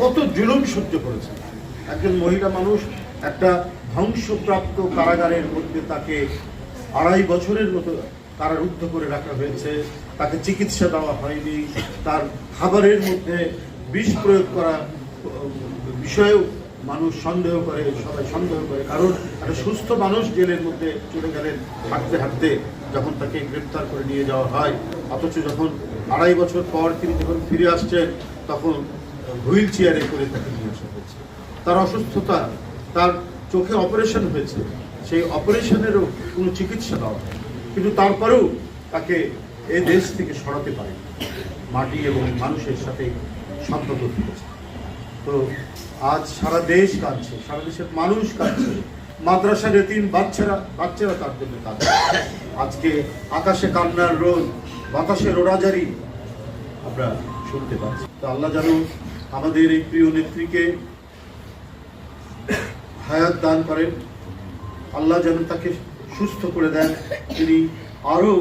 কত জুলুম সহ্য করেছেন একজন মহিলা মানুষ একটা ধ্বংসপ্রাপ্ত কারাগারের মধ্যে তাকে আড়াই বছরের মতো কারারুদ্ধ করে রাখা হয়েছে। তাকে চিকিৎসা দেওয়া হয়নি। তার খাবারের মধ্যে বিষ প্রয়োগ করা বিষয়েও মানুষ সন্দেহ করে, সবাই সন্দেহ করে। কারণ একটা সুস্থ মানুষ জেলের মধ্যে চলে গেলেন হাঁটতে হাঁটতে, যখন তাকে গ্রেপ্তার করে নিয়ে যাওয়া হয়। অথচ যখন আড়াই বছর পর তিনি যখন ফিরে আসছেন, তখন হুইল চেয়ারে করে তাকে নিয়ে আসা হয়েছে। তার অসুস্থতা, তার চোখে অপারেশন হয়েছে। সেই অপারেশনেরও কোনো চিকিৎসা দেওয়া কিন্তু তারপরেও তাকে এই দেশ থেকে সরাতে পারে মাটি এবং মানুষের সাথে সম্পর্ক থেকেছে তো আজ সারা দেশ কাঁদছে, সারা দেশের মানুষ কাঁদছে। মাদ্রাসার তিন বাচ্চারা বাচ্চারা তার জন্য কাঁদছে। আজকে আকাশে কান্নার রোদ বাতাসের রোড়াজারি আমরা শুনতে পাচ্ছি। তো আল্লাহ যেন আমাদের এই প্রিয় নেত্রীকে হায়াত দান করেন। আল্লাহ যেন তাকে সুস্থ করে দেন। তিনি আরও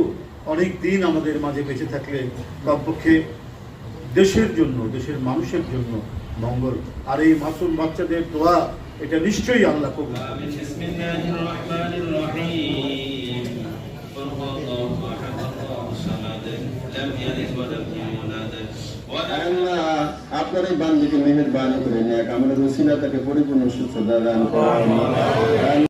অনেক দিন আমাদের মাঝে বেঁচে থাকলে কমপক্ষে দেশের জন্য, দেশের মানুষের জন্য মঙ্গল। আর এই মাসুম বাচ্চাদের দোয়া, এটা নিশ্চয়ই আল্লাহ কবুল আল্লাহ আপনার এই বান্দিকে মেহেরবানি করে নিয়ে আমরা রসিলা তাকে পরিপূর্ণ সুস্থতা দান